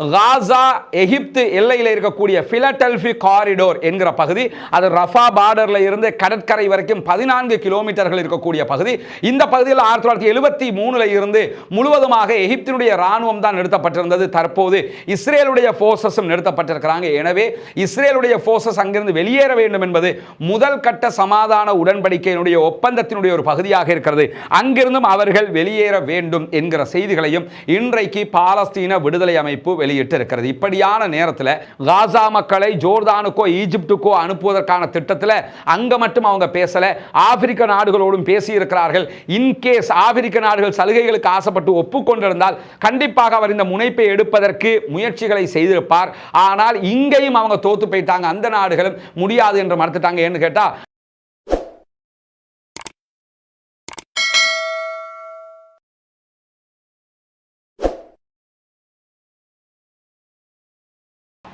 காசா எகிப்து எல்லையில் இருக்கக்கூடிய Philadelphi corridor என்கிற பகுதி அது ரஃபா பார்டரில் இருந்து கடற்கரை வரைக்கும் பதினான்கு கிலோமீட்டர்கள் இருக்கக்கூடிய பகுதி. இந்த பகுதியில் ஆயிரத்தி தொள்ளாயிரத்தி எழுபத்தி மூணில் இருந்து முழுவதுமாக எகிப்தினுடைய ராணுவம் தான் நிறுத்தப்பட்டிருந்தது. தற்போது இஸ்ரேலுடைய ஃபோர்ஸஸும் நிறுத்தப்பட்டிருக்கிறாங்க. எனவே இஸ்ரேலுடைய ஃபோர்ஸஸ் அங்கிருந்து வெளியேற வேண்டும் என்பது முதல் கட்ட சமாதான உடன்படிக்கையினுடைய ஒப்பந்தத்தினுடைய ஒரு பகுதியாக இருக்கிறது. அங்கிருந்தும் அவர்கள் வெளியேற வேண்டும் என்கிற செய்திகளையும் இன்றைக்கு பாலஸ்தீன விடுதலை அமைப்பு வெளியிட்டு இருக்கிறது இப்படியான நேரத்தில் காசா மக்களை ஜோர்தானுக்கோ ஈஜிப்டுக்கோ அனுப்புவதற்கான திட்டத்தில் அங்க மட்டும் அவங்க பேசல. ஆப்பிரிக்க நாடுகளோடும் பேசி இருக்கிறார்கள் இன்கேஸ் ஆப்பிரிக்க நாடுகள் சலுகைகளுக்கு ஆசைப்பட்டு ஒப்புக்கொண்டிருந்தால் கண்டிப்பாக அவர் இந்த முனைப்பை எடுப்பதற்கு முயற்சிகளை செய்திருப்பார். ஆனால் இங்கேயும் அவங்க தோத்து போயிட்டாங்க. அந்த நாடுகளும் முடியாது என்று மறுத்துட்டாங்க. ஏன்னு கேட்டால்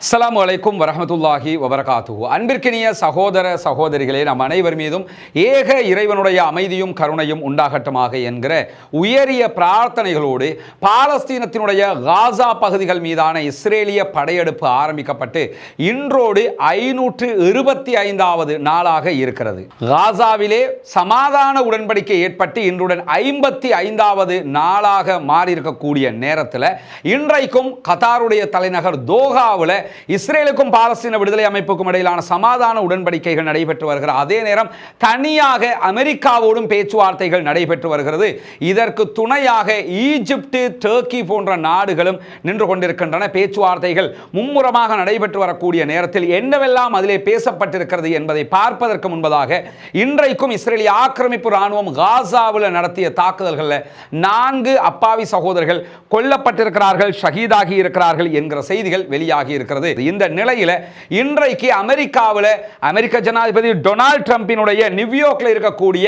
அஸ்லாம் அலைக்கும் வரமத்துல்லாஹி வபரகாத்து அன்பிற்கினிய சகோதர சகோதரிகளே நம் அனைவர் மீதும் ஏக இறைவனுடைய அமைதியும் கருணையும் உண்டாகட்டுமாக என்கிற உயரிய பிரார்த்தனைகளோடு பாலஸ்தீனத்தினுடைய காசா பகுதிகள் மீதான இஸ்ரேலிய படையெடுப்பு ஆரம்பிக்கப்பட்டு இன்றோடு ஐநூற்று இருபத்தி ஐந்தாவது நாளாக இருக்கிறது. காசாவிலே சமாதான உடன்படிக்கை ஏற்பட்டு இன்றுடன் ஐம்பத்தி ஐந்தாவது நாளாக மாறியிருக்கக்கூடிய நேரத்தில் இன்றைக்கும் கத்தாருடைய தலைநகர் தோகாவில் இஸ்ரேலுக்கும் பாலஸ்தீன விடுதலை அமைப்புக்கும் இடையிலான சமாதான உடன்படிக்கைகள் நடைபெற்று வருகிற அதே நேரம் தனியாக அமெரிக்காவோடும் பேச்சுவார்த்தைகள் நடைபெற்று வருகிறது. இதற்கு துணையாக ஈஜிப்டு டர்க்கி போன்ற நாடுகளும் நின்று கொண்டிருக்கின்றன. பேச்சுவார்த்தைகள் மும்முரமாக நடைபெற்று வரக்கூடிய நேரத்தில் என்னவெல்லாம் அதிலே பேசப்பட்டிருக்கிறது என்பதை பார்ப்பதற்கு முன்பதாக இன்றைக்கும் இஸ்ரேலிய ஆக்கிரமிப்பு ராணுவம் காசாவில் நடத்திய தாக்குதல்களில் நான்கு அப்பாவி சகோதரர்கள் கொல்லப்பட்டிருக்கிறார்கள் ஷஹீதாகி இருக்கிறார்கள் என்கிற செய்திகள் வெளியாகி இருக்கிறது. இந்த நிலையில இன்றைக்கு அமெரிக்காவில் அமெரிக்க ஜனாதிபதி டொனால்ட் ட்ரம்பினுடைய நியூயார்க்கில் இருக்கக்கூடிய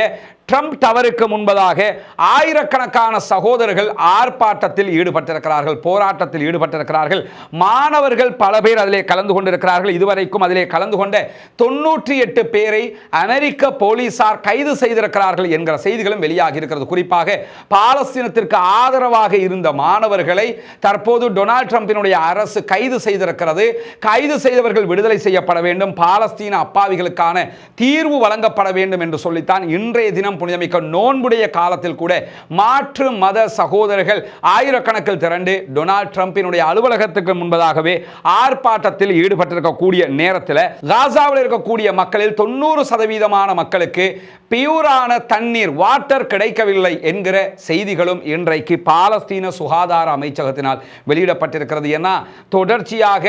ட்ரம்ப் டவருக்கு முன்பதாக ஆயிரக்கணக்கான சகோதரர்கள் ஆர்ப்பாட்டத்தில் ஈடுபட்டிருக்கிறார்கள் போராட்டத்தில் ஈடுபட்டிருக்கிறார்கள். மாணவர்கள் பல பேர் அதிலே கலந்து கொண்டிருக்கிறார்கள். இதுவரைக்கும் அதிலே கலந்து கொண்ட தொன்னூற்றி எட்டு பேரை அமெரிக்க போலீசார் கைது செய்திருக்கிறார்கள் என்கிற செய்திகளும் வெளியாகி இருக்கிறது. குறிப்பாக பாலஸ்தீனத்திற்கு ஆதரவாக இருந்த மாணவர்களை தற்போது டொனால்ட் ட்ரம்பினுடைய அரசு கைது செய்திருக்கிறது. கைது செய்தவர்கள் விடுதலை செய்யப்பட வேண்டும். பாலஸ்தீன அப்பாவிகளுக்கான தீர்வு வழங்கப்பட வேண்டும் என்று சொல்லித்தான் இன்றைய தினம் புனிதமிக்க நோன்புடைய காலத்தில் கூட மாற்று மத சகோதரர்கள் ஆயிரக்கணக்கில் திரண்டு டொனால்ட் ட்ரம்பினுடைய அலுவலகத்துக்கு முன்பதாகவே ஆர்ப்பாட்டத்தில் ஈடுபட்டிருக்கக்கூடிய நேரத்தில் காசாவில் இருக்கக்கூடிய மக்களில் தொண்ணூறு சதவீதமான மக்களுக்கு பியூரான தண்ணீர் வாட்டர் கிடைக்கவில்லை என்கிற செய்திகளும் இன்றைக்கு பாலஸ்தீன சுகாதார அமைச்சகத்தினால் வெளியிடப்பட்டிருக்கிறது. ஏன்னா தொடர்ச்சியாக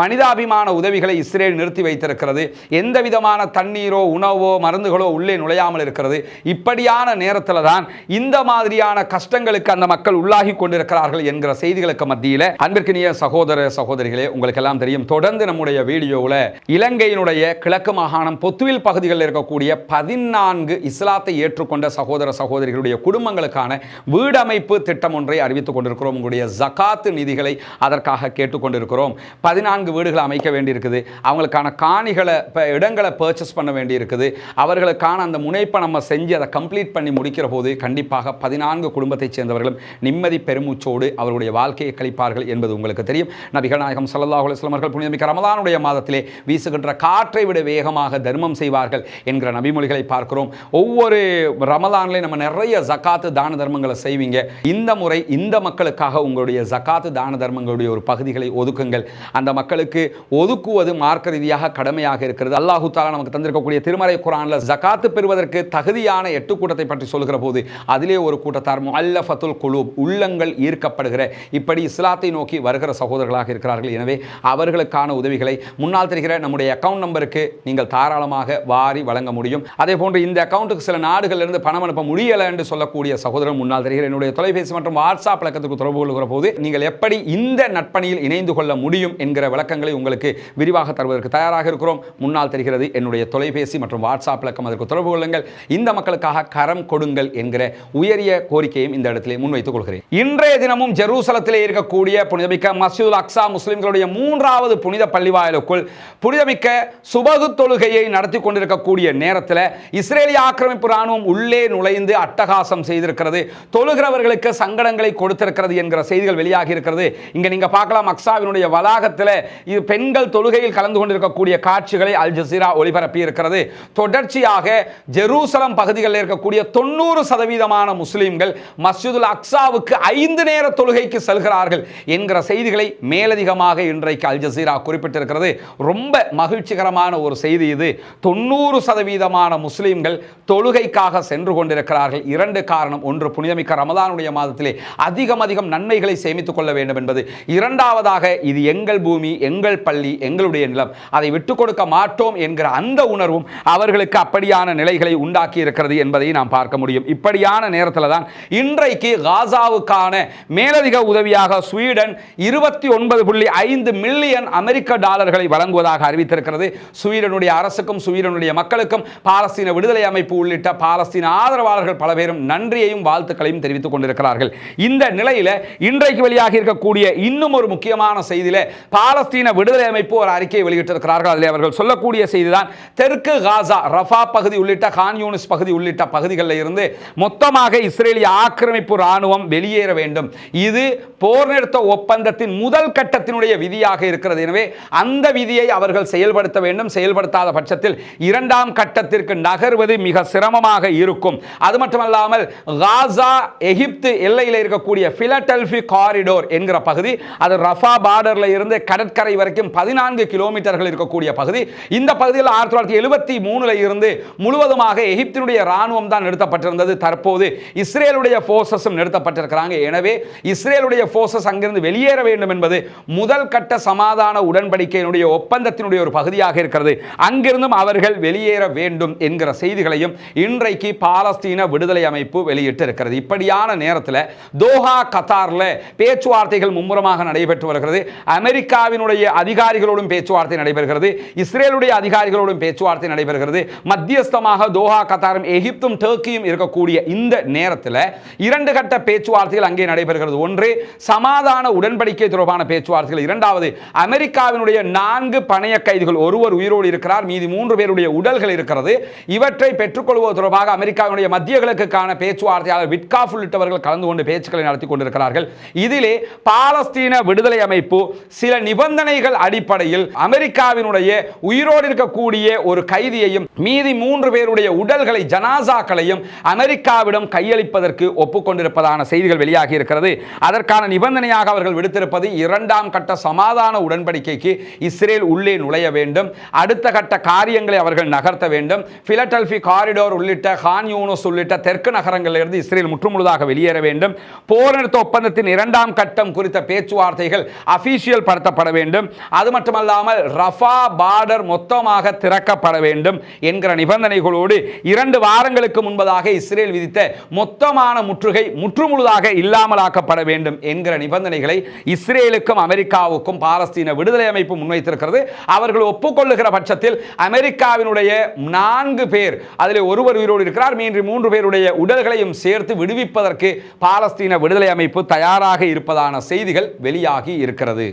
மனிதாபிமான உதவிகளை இஸ்ரேல் நிறுத்தி வைத்திருக்கிறது. எந்த விதமான தண்ணீரோ உணவோ மருந்துகளோ உள்ளே நுழையாமல் இருக்கிறது. இப்படியான நேரத்தில் தான் இந்த மாதிரியான கஷ்டங்களுக்கு அந்த மக்கள் உள்ளாகி கொண்டிருக்கிறார்கள் என்கிற செய்திகளுக்கு மத்தியில் அன்பிற்கினிய சகோதர சகோதரிகளே உங்களுக்கு எல்லாம் தெரியும். தொடர்ந்து நம்முடைய வீடியோவில் இலங்கையினுடைய கிழக்கு மாகாணம் பொத்துவில் பகுதிகளில் இருக்கக்கூடிய பதினான்கு இஸ்லாத்தை ஏற்றுக்கொண்ட சகோதர சகோதரிகளுடைய குடும்பங்களுக்கான வீடமைப்பு திட்டம் ஒன்றை அறிவித்துக் கொண்டிருக்கிறோம். உங்களுடைய ஜகாத்து நிதிகளை அதற்காக கேட்டுக்கொண்டிருக்கிறோம். பதினான்கு வீடுகளை அமைக்க வேண்டியிருக்குது. அவங்களுக்கான காணிகளை இப்போ இடங்களை பர்ச்சேஸ் பண்ண வேண்டியிருக்குது. அவர்களுக்கான அந்த முனைப்பை நம்ம செஞ்சு அதை கம்ப்ளீட் பண்ணி முடிக்கிற போது கண்டிப்பாக பதினான்கு குடும்பத்தைச் சேர்ந்தவர்களும் நிம்மதி பெருமூச்சோடு அவருடைய வாழ்க்கையை கழிப்பார்கள் என்பது உங்களுக்கு தெரியும். நபிகள் நாயகம் சல்லல்லாஹு புனிதமிக்க ரமதானுடைய மாதத்திலே வீசுகின்ற காற்றை விட வேகமாக தர்மம் செய்வார்கள் என்கிற நபிமொழிகளை பார்க்கிறோம். ஒவ்வொரு ரமலான்லையும் நம்ம நிறைய ஜக்காத்து தான தர்மங்களை செய்வீங்க. இந்த முறை இந்த மக்களுக்காக உங்களுடைய ஜக்காத்து தான தர்மங்களுடைய ஒரு பகுதிகளை ஒதுக்குங்கள். அந்த மக்கள் மக்களுக்கு ஒதுக்குவது மார்க்க ரீதியாக கடமையாக இருக்கிறது. அல்லாஹு தாலா நமக்கு தந்திருக்கக்கூடிய திருமறை குரானில் ஜக்காத்து பெறுவதற்கு தகுதியான எட்டு கூட்டத்தை பற்றி சொல்கிற போது அதிலே ஒரு கூட்டத்தார் அல்லஃபத்துல் குலூப் உள்ளங்கள் ஈர்க்கப்படுகிற இப்படி இஸ்லாத்தை நோக்கி வருகிற சகோதரர்களாக இருக்கிறார்கள். எனவே அவர்களுக்கான உதவிகளை முன்னால் தெரிகிற நம்முடைய அக்கௌண்ட் நம்பருக்கு நீங்கள் தாராளமாக வாரி வழங்க முடியும். அதே போன்று இந்த அக்கௌண்ட்டுக்கு சில நாடுகளிலிருந்து பணம் அனுப்ப முடியலை என்று சொல்லக்கூடிய சகோதரர் முன்னால் தெரிகிற என்னுடைய தொலைபேசி மற்றும் வாட்ஸ்அப் பழக்கத்துக்கு தொடர்பு கொள்கிற போது நீங்கள் எப்படி இந்த நட்பணியில் இணைந்து கொள்ள முடியும் என்கிற விளக்கங்களை உங்களுக்கு விரிவாக தருவதற்கு தயாராக இருக்கிறோம். முன்னால் தெரிகிறது என்னுடைய தொலைபேசி மற்றும் வாட்ஸ்அப் இலக்கம் அதற்கு தொடர்பு கொள்ளுங்கள். இந்த மக்களுக்காக கரம் கொடுங்கள் என்கிற உயரிய கோரிக்கையும் இந்த இடத்திலே முன்வைத்துக் கொள்கிறேன். இன்றைய தினமும் ஜெருசலத்திலே இருக்கக்கூடிய புனிதமிக்க மசூத் அக்ஸா முஸ்லிம்களுடைய மூன்றாவது புனித பள்ளிவாயலுக்குள் புனிதமிக்க சுபகு தொழுகையை நடத்தி கொண்டிருக்கக்கூடிய நேரத்தில் இஸ்ரேலிய ஆக்கிரமிப்பு ராணுவம் உள்ளே நுழைந்து அட்டகாசம் செய்திருக்கிறது. தொழுகிறவர்களுக்கு சங்கடங்களை கொடுத்திருக்கிறது என்கிற செய்திகள் வெளியாகி இருக்கிறது. இங்க நீங்க பார்க்கலாம் அக்ஸாவினுடைய வளாகத்தில் இது பெண்கள் தொழுகையில் கலந்து கொண்டிருக்கக்கூடிய காட்சிகளை அல் ஜசீரா ஒளிபரப்பி இருக்கிறது. தொடர்ச்சியாக ஜெருசலம் பகுதிகளில் இருக்கக்கூடிய தொண்ணூறு சதவீதமான முஸ்லீம்கள் மஸ்ஜிதுல் அக்சாவுக்கு ஐந்து நேர தொழுகைக்கு செல்கிறார்கள் என்கிற செய்திகளை மேலதிகமாக இன்றைக்கு அல் ஜசீரா குறிப்பிட்டிருக்கிறது. ரொம்ப மகிழ்ச்சிகரமான ஒரு செய்தி இது. தொண்ணூறு சதவீதமான முஸ்லீம்கள் தொழுகைக்காக சென்று கொண்டிருக்கிறார்கள். இரண்டு காரணம். ஒன்று புனிதமிக்க ரமதானுடைய மாதத்திலே அதிகம் அதிகம் நன்மைகளை சேமித்துக் கொள்ள வேண்டும் என்பது. இரண்டாவதாக இது எங்கள் பூமி எங்கள் பள்ளி எங்களுடைய நிலம். அதை விட்டுக் கொடுக்க மாட்டோம் என்கிற அந்த உணர்வும் அவர்களுக்கு அப்படியான நிலைகளை உண்டாக்கி இருக்கிறது என்பதை நாம் பார்க்க முடியும். இப்படியான நேரத்தில் தான் இன்றைக்கு காசாவுக்கான மேலதிக உதவியாக ஸ்வீடன் இருபத்தி ஒன்பது புள்ளி ஐந்து மில்லியன் அமெரிக்க டாலர்களை வழங்குவதாக அறிவித்திருக்கிறது. ஸ்வீடனுடைய அரசுக்கும் ஸ்வீடனுடைய மக்களுக்கும் பாலஸ்தீன விடுதலை அமைப்பு உள்ளிட்ட பாலஸ்தீன ஆதரவாளர்கள் பல பேரும் நன்றியையும் வாழ்த்துக்களையும் தெரிவித்துக் கொண்டிருக்கிறார்கள். இந்த நிலையில் இன்றைக்கு வெளியாக இருக்கக்கூடிய இன்னும் ஒரு முக்கியமான செய்தியில பாலஸ்தீன விடுதலை அமைப்பு ஒரு அறிக்கையை வெளியிட்டிருக்கிறார்கள். அதில் அவர்கள் சொல்லக்கூடிய செய்திதான் தெற்கு காசா ரஃபா பகுதி உள்ளிட்ட கான் யூனிஸ் பகுதி உள்ளிட்ட பகுதிகளில் இருந்து மொத்தமாக இஸ்ரேலிய ஆக்கிரமிப்பு ராணுவம் வெளியேற வேண்டும். இது போர் நிறுத்த ஒப்பந்தத்தின் முதல் கட்டத்தினுடைய விதியாக இருக்கிறது. எனவே அந்த விதியை அவர்கள் செயல்படுத்த வேண்டும். செயல்படுத்தாத பட்சத்தில் இரண்டாம் கட்டத்திற்கு நகர்வது மிக சிரமமாக இருக்கும். அது மட்டுமல்லாமல் காசா எகிப்து எல்லையில் இருக்கக்கூடிய பிலடெல்பி காரிடோர் என்கிற பகுதி அது ரஃபா பார்டரில் இருந்து கடற்கரை வரைக்கும் பதினான்கு கிலோமீட்டர்கள் இருக்கக்கூடிய பகுதி. இந்த பகுதியில் ஆயிரத்தி தொள்ளாயிரத்தி எழுபத்தி மூணுல இருந்து முழுவதுமாக எகிப்தினுடைய ராணுவம் தான் நிறுத்தப்பட்டிருந்தது. தற்போது இஸ்ரேலுடைய போர்சஸும் நிறுத்தப்பட்டிருக்கிறாங்க. எனவே இஸ்ரேலுடைய போர்சஸ் அங்கிருந்து வெளியேற வேண்டும் என்பது முதல் கட்ட சமாதான உடன்படிக்கையினுடைய ஒப்பந்தத்தினுடைய ஒரு பகுதியாக இருக்கிறது. அங்கிருந்தும் அவர்கள் வெளியேற வேண்டும் என்கிற செய்திகளையும் இன்றைக்கு பாலஸ்தீன விடுதலை அமைப்பு வெளியிட்டு இருக்கிறது இப்படியான நேரத்தில் தோஹா கத்தாரில் பேச்சுவார்த்தைகள் மும்முரமாக நடைபெற்று வருகிறது. அமெரிக்காவினுடைய அதிகாரிகளோடும் பேச்சுவார்த்தை நடைபெறுகிறது. இஸ்ரேலுடைய அதிகாரிகளோடும் பேச்சுவார்த்தை நடைபெறுகிறது. மத்தியஸ்தமாக தோஹா கத்தாரும் எகிப்தும் டர்க்கியும் இருக்கக்கூடிய இந்த நேரத்தில் இரண்டு கட்ட பேச்சுவார்த்தைகள் அங்கே நடைபெறுகிறது. ஒன்று சமாதான உடன்படிக்கை தொடர்பான பேச்சுவார்த்தைகள். இரண்டாவது அமெரிக்காவினுடைய நான்கு பணைய கைதிகள் ஒருவர் உயிரோடு இருக்கிறார் மீதி மூன்று பேருடைய உடல்கள் இருக்கிறது. இவற்றை பெற்றுக்கொள்வது தொடர்பாக அமெரிக்காவினுடைய மத்திய கிழக்குக்கான பேச்சுவார்த்தையாளர் விட்காஃப் உள்ளிட்டவர்கள் கலந்து கொண்டு பேச்சுக்களை நடத்தி கொண்டிருக்கிறார்கள். இதிலே பாலஸ்தீன விடுதலை அமைப்பு சில நிபந்தனை நிபந்தனைகள் அடிப்படையில் அமெரிக்காவினுடைய உயிரோடு இருக்கக்கூடிய ஒரு கைதியையும் மீதி மூன்று பேருடைய உடல்களை ஜனாசாக்களையும் அமெரிக்காவிடம் கையளிப்பதற்கு ஒப்புக்கொண்டிருப்பதான செய்திகள் வெளியாகி இருக்கிறது. அதற்கான நிபந்தனையாக அவர்கள் விடுத்திருப்பது இரண்டாம் கட்ட சமாதான உடன்படிக்கைக்கு இஸ்ரேல் உள்ளே நுழைய வேண்டும். அடுத்த கட்ட காரியங்களை அவர்கள் நகர்த்த வேண்டும். பிலடெல்பி காரிடோர் உள்ளிட்ட ஹான் யூனஸ் உள்ளிட்ட தெற்கு நகரங்களிலிருந்து இஸ்ரேல் முற்றுமுழுதாக வெளியேற வேண்டும். போர் நிறுத்த ஒப்பந்தத்தின் இரண்டாம் கட்டம் குறித்த பேச்சுவார்த்தைகள் அபிஷியல் படுத்தப்பட வேண்டும். அது மட்டுமல்லாமல் ரஃபா பார்டர் மொத்தமாக திறக்கப்பட வேண்டும் என்கிற நிபந்தனைகளோடு இரண்டு வாரங்களுக்கு முன்பதாக இஸ்ரேல் விதித்த மொத்தமான முற்றுகை முற்றுமுழுதாக இல்லாமலாக்கப்பட வேண்டும் என்கிற நிபந்தனைகளை இஸ்ரேலுக்கும் அமெரிக்காவுக்கும் பாலஸ்தீன விடுதலை அமைப்பு முன்வைத்திருக்கிறது. அவர்கள் ஒப்புக்கொள்ளுகிற பட்சத்தில் அமெரிக்காவினுடைய நான்கு பேர் அதில் ஒருவர் உயிரோடு இருக்கிறார் மீன்று மூன்று பேருடைய உடல்களையும் சேர்த்து விடுவிப்பதற்கு பாலஸ்தீன விடுதலை அமைப்பு தயாராக இருப்பதான செய்திகள் வெளியாகி இருக்கிறது.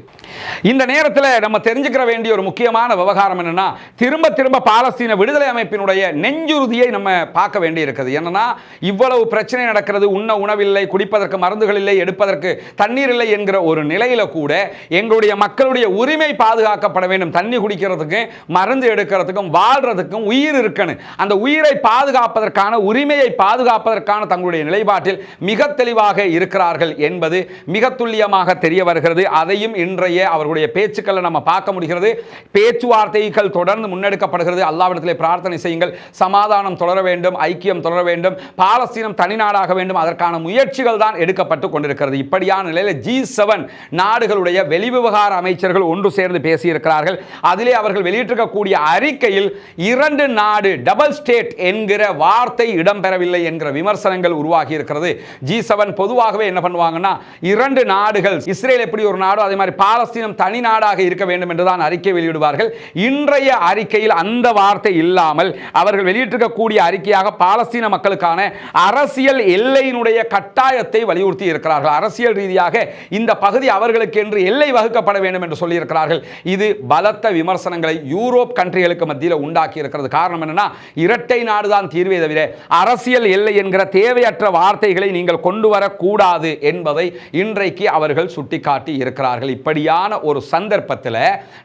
இந்த நேரத்தில் நம்ம தெரிஞ்சுக்கிற வேண்டிய ஒரு முக்கியமான விவகாரம் என்னன்னா திரும்ப திரும்ப பாலஸ்தீன விடுதலை அமைப்பினுடைய நெஞ்சுறுதியை நம்ம பார்க்க வேண்டி இருக்குது என்னன்னா இவ்வளவு பிரச்சனை நடக்கிறது உண்ண உணவில்லை குடிப்பதற்கு மருந்துகள் இல்லை எடுப்பதற்கு தண்ணீர் இல்லை என்கிற ஒரு நிலையில கூட எங்களுடைய மக்களுடைய உரிமை பாதுகாக்கப்பட வேண்டும். தண்ணி குடிக்கிறதுக்கும் மருந்து எடுக்கிறதுக்கும் வாழ்றதுக்கும் உயிர் இருக்கணும். அந்த உயிரை பாதுகாப்பதற்கான உரிமையை பாதுகாப்பதற்கான தங்களுடைய நிலைப்பாட்டில் மிக தெளிவாக இருக்கிறார்கள் என்பது மிக துல்லியமாக தெரிய வருகிறது. அதையும் இன்றைய அவர்களுடைய அவருடைய பேச்சுக்களை நம்ம பார்க்க முடிகிறது. பேச்சுவார்த்தைகள் தொடர்ந்து முன்னெடுக்கப்படுகிறது. அல்லாவிடத்திலே பிரார்த்தனை செய்யுங்கள். சமாதானம் தொடர வேண்டும் ஐக்கியம் தொடர வேண்டும் பாலஸ்தீனம் தனிநாடாக வேண்டும். அதற்கான முயற்சிகள் தான் எடுக்கப்பட்டு கொண்டிருக்கிறது. இப்படியான நிலையில் ஜி செவன் நாடுகளுடைய வெளிவிவகார அமைச்சர்கள் ஒன்று சேர்ந்து பேசியிருக்கிறார்கள். அதிலே அவர்கள் வெளியிட்டிருக்கக்கூடிய அறிக்கையில் இரண்டு நாடு டபுள் ஸ்டேட் என்கிற வார்த்தை இடம்பெறவில்லை என்கிற விமர்சனங்கள் உருவாகி இருக்கிறது ஜி செவன் பொதுவாகவே என்ன பண்ணுவாங்கன்னா இரண்டு நாடுகள் இஸ்ரேல் எப்படி ஒரு நாடோ அதே மாதிரி பாலஸ்தீனம் பாலஸ்தீனம் தனி நாடாக இருக்க வேண்டும் என்றுதான் அறிக்கை வெளியிடுவார்கள். இன்றைய அறிக்கையில் அந்த வார்த்தை இல்லாமல் அவர்கள் வெளியிட்டிருக்கக்கூடிய அறிக்கையாக பாலஸ்தீன மக்களுக்கான அரசியல் எல்லையினுடைய கட்டாயத்தை வலியுறுத்தி இருக்கிறார்கள். அரசியல் ரீதியாக இந்த பகுதி அவர்களுக்கு என்று எல்லை வகுக்கப்பட வேண்டும் என்று சொல்லியிருக்கிறார்கள். இது பலத்த விமர்சனங்களை யூரோப் கண்ட்ரிகளுக்கு மத்தியில் உண்டாக்கி இருக்கிறது. காரணம் என்னன்னா இரட்டை நாடுதான் தீர்வே தவிர அரசியல் எல்லை என்கிற தேவையற்ற வார்த்தைகளை நீங்கள் கொண்டு வரக்கூடாது என்பதை இன்றைக்கு அவர்கள் சுட்டிக்காட்டி இருக்கிறார்கள். இப்படியான ஒரு சந்தர்ப்பத்தில்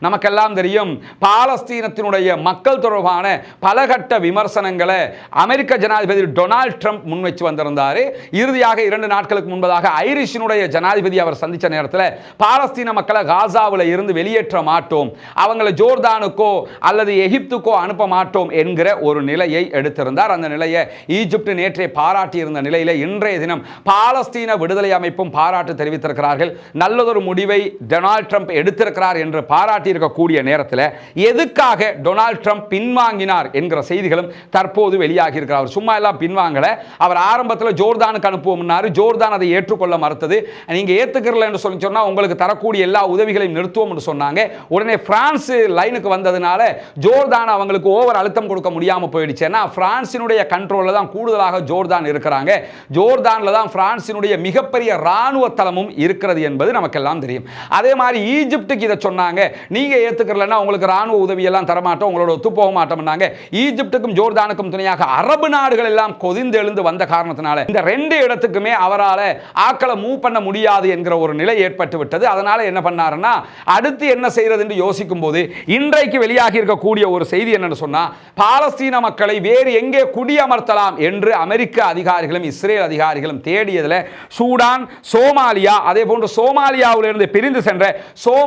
நமக்கெல்லாம் தெரியும் பாலஸ்தீனத்தினுடைய மக்கள் தொடர்பான பலகட்ட விமர்சனங்களை அமெரிக்க ஜனாதிபதி டொனால்ட் ட்ரம்ப் முன்வைச்சு வந்திருந்தார். இறுதியாக இரண்டு நாட்களுக்கு முன்பதாக ஐரிஷினுடைய ஜனாதிபதி அவர் சந்தித்த நேரத்தில் பாலஸ்தீன மக்களை காசாவில் இருந்து வெளியேற்ற மாட்டோம் அவங்களை ஜோர்தானுக்கோ அல்லது எகிப்துக்கோ அனுப்ப மாட்டோம் என்கிற ஒரு நிலையை எடுத்திருந்தார். அந்த நிலையை ஈஜிப்ட் நேற்றே பாராட்டியிருந்த நிலையில் இன்றைய தினம் பாலஸ்தீன விடுதலை அமைப்பும் பாராட்டு தெரிவித்திருக்கிறார்கள். நல்லதொரு முடிவை டொனால்ட் ட்ரம்ப் எடுத்திருக்கிறார் என்று பாராட்டி இருக்கக்கூடிய நேரத்தில் எதுக்காக டொனால்ட் ட்ரம்ப் பின்வாங்கினார் என்கிற செய்திகளும் தற்போது வெளியாகி இருக்கிறார் சும்மா எல்லாம் பின்வாங்கலை. அவர் ஆரம்பத்தில் ஜோர்தானுக்கு அனுப்புவோம்னாரு. ஜோர்தான் அதை ஏற்றுக்கொள்ள மறுத்தது. நீங்கள் ஏற்றுக்கிறல என்று சொல்லி சொன்னால் உங்களுக்கு தரக்கூடிய எல்லா உதவிகளையும் நிறுத்துவோம் என்று சொன்னாங்க. உடனே பிரான்ஸ் லைனுக்கு வந்ததுனால ஜோர்தான் அவங்களுக்கு ஓவர் அழுத்தம் கொடுக்க முடியாமல் போயிடுச்சு. ஏன்னா பிரான்சினுடைய கண்ட்ரோலில் தான் கூடுதலாக ஜோர்தான் இருக்கிறாங்க. ஜோர்தானில் தான் பிரான்சினுடைய மிகப்பெரிய ராணுவ தளமும் இருக்கிறது என்பது நமக்கெல்லாம் தெரியும். அதே மாதிரி ஈஜிப்டுக்கு இதை சொன்னாங்க. நீங்கள் ஏற்றுக்கிறலன்னா உங்களுக்கு ராணுவ உதவியெல்லாம் தரமாட்டோம் உங்களோட ஒத்து போக மாட்டோம்னாங்க. ஈஜிப்டுக்கும் ஜோர்தானுக்கும் துணையாக அரபு நாடுகள் எல்லாம் கொதிந்து எழுந்து வந்த காரணத்தினால இந்த ரெண்டு இடத்துக்குமே அவரால் ஆக்களை மூவ் பண்ண முடியாது என்கிற ஒரு நிலை ஏற்பட்டு விட்டது. அதனால என்ன பண்ணாருன்னா அடுத்து என்ன செய்யறது என்று யோசிக்கும் போது இன்றைக்கு வெளியாகி இருக்கக்கூடிய ஒரு செய்தி என்னன்னு சொன்னா பாலஸ்தீன மக்களை வேறு எங்கே குடியமர்த்தலாம் என்று அமெரிக்க அதிகாரிகளும் இஸ்ரேல் அதிகாரிகளும் தேடியதில் சூடான் சோமாலியா அதே போன்று சோமாலியாவிலிருந்து பிரிந்து சென்ற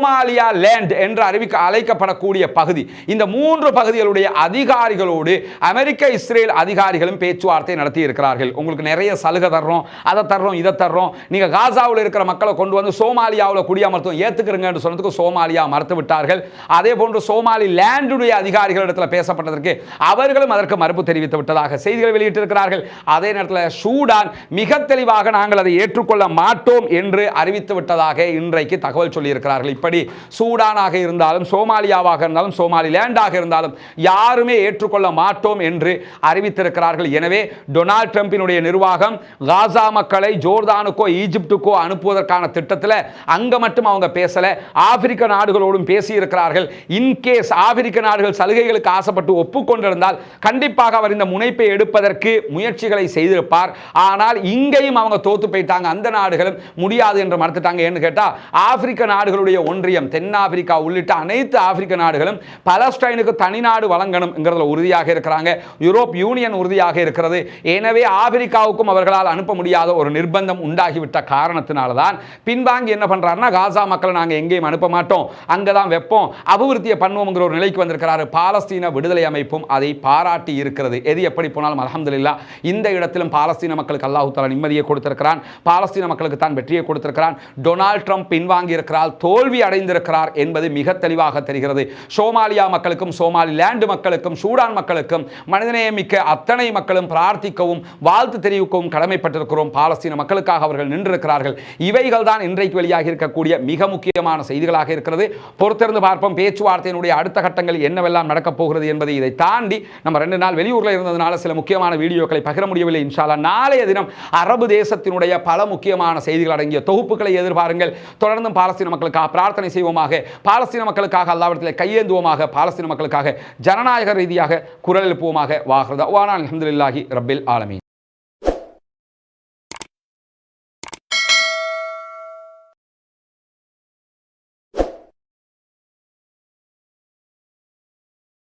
சோமாலியா லேண்ட் என்று அறிவிக்க அழைக்கப்படக்கூடிய பகுதி. இந்த மூன்று பகுதிகளுடைய அதிகாரிகளோடு அமெரிக்க இஸ்ரேல் அதிகாரிகளும் பேச்சுவார்த்தை நடத்தி இருக்கிறார்கள் உங்களுக்கு நிறைய சலுகை தர்றோம் அதை தர்றோம் இதை தர்றோம். நீங்க காசாவில் இருக்கிற மக்களை கொண்டு வந்து சோமாலியாவில் குடியமர்த்தம் ஏத்துக்கிறீங்கன்னு சொன்னதுக்கு சோமாலியா மறுத்து விட்டார்கள். அதே போன்று சோமாலி லேண்டுடைய அதிகாரிகளிடத்தில் பேசப்பட்டதற்கு அவர்களும் அதற்கு மறுப்பு தெரிவித்து விட்டதாக செய்திகள் வெளியிட்டிருக்கிறார்கள். அதே நேரத்தில் சூடான் மிக தெளிவாக நாங்கள் அதை ஏற்றுக்கொள்ள மாட்டோம் என்று அறிவித்து விட்டதாக இன்றைக்கு தகவல் சொல்லியிருக்கிறார்கள். இப்படி சூடானாக இருந்தாலும் சோமாலியாவாக இருந்தாலும் சோமாலிலேண்டாக இருந்தாலும் யாருமே ஏற்றுக்கொள்ள மாட்டோம் என்று அறிவித்திருக்கிறார்கள். எனவே டொனால்ட் ட்ரம்பினுடைய நிர்வாகம் காசா மக்களை ஜோர்தானுக்கோ ஈஜிப்டுக்கோ அனுப்புவதற்கான திட்டத்தில் அங்க மட்டும் அவங்க பேசல. ஆப்பிரிக்க நாடுகளோடும் பேசி இருக்கிறார்கள் இன்கேஸ் ஆப்பிரிக்க நாடுகள் சலுகைகளுக்கு ஆசைப்பட்டு ஒப்புக்கொண்டிருந்தால் கண்டிப்பாக அவர் இந்த முனைப்பை எடுப்பதற்கு முயற்சிகளை செய்திருப்பார். ஆனால் இங்கேயும் அவங்க தோத்து போயிட்டாங்க. அந்த நாடுகளும் முடியாது என்று மறுத்துட்டாங்க. ஏன்னு கேட்டால் ஆப்பிரிக்க நாடுகளுடைய ஒன்று ஒன்றியம் தென்னாப்பிரிக்கா உள்ளிட்ட அனைத்து ஆப்பிரிக்க நாடுகளும் பலஸ்டைனுக்கு தனிநாடு வழங்கணுங்கிறதுல உறுதியாக இருக்கிறாங்க. யூரோப் யூனியன் உறுதியாக இருக்கிறது. எனவே ஆப்பிரிக்காவுக்கும் அவர்களால் அனுப்ப முடியாத ஒரு நிர்பந்தம் உண்டாகிவிட்ட காரணத்தினால தான் பின்வாங்கி என்ன பண்ணுறாருன்னா காசா மக்களை நாங்கள் எங்கேயும் அனுப்ப மாட்டோம். அங்கே தான் வைப்போம். அபிவிருத்தியை பண்ணுவோங்கிற ஒரு நிலைக்கு வந்திருக்கிறாரு. பாலஸ்தீன விடுதலை அமைப்பும் அதை பாராட்டி இருக்கிறது. எது எப்படி போனாலும் அலமதுல்லா இந்த இடத்திலும் பாலஸ்தீன மக்களுக்கு அல்லாஹு தாலா நிம்மதியை கொடுத்திருக்கிறான். பாலஸ்தீன மக்களுக்கு தான் வெற்றியை கொடுத்திருக்கிறான். டொனால்ட் ட்ரம்ப் பின்வாங்கி இருக்கிறார் தோல்வி அடைந்திருக்கிறார் என்பது மிக தெளிவாக தெரிகிறது. சோமாலியா மக்களுக்கும் சோமாலி மக்களுக்கும் சூடான் மக்களுக்கும் மனிதநேயமிக்க அத்தனை மக்களும் பிரார்த்திக்கவும் வாழ்த்து தெரிவிக்கவும் கடமைப்பட்டிருக்கிறோம். பாலஸ்தீன மக்களுக்காக அவர்கள் நின்றிருக்கிறார்கள். இவைகள் தான் இன்றைக்கு வெளியாக இருக்கக்கூடிய மிக முக்கியமான செய்திகளாக இருக்கிறது. பொறுத்திருந்து பார்ப்போம் பேச்சுவார்த்தையினுடைய அடுத்த கட்டங்கள் என்னவெல்லாம் நடக்கப் போகிறது என்பதை இதை தாண்டி நம்ம ரெண்டு நாள் வெளியூரில் இருந்ததுனால சில முக்கியமான வீடியோக்களை பகிர முடியவில்லை இன்ஷால்லா நாளைய தினம் அரபு தேசத்தினுடைய பல முக்கியமான செய்திகள் அடங்கிய தொகுப்புகளை எதிர்பாருங்கள். தொடர்ந்தும் பாலஸ்தீன மக்களுக்காக பிரார்த்தனை செய்வோமாக. பாலஸ்தீன மக்களுக்காக அல்லாவிடத்தில் கையேந்துவோமாக. பாலஸ்தீன மக்களுக்காக ஜனநாயக ரீதியாக குரல் எழுப்புவோமாக. வாகிறது அலமதுல்லாஹி ரபில் ஆலமி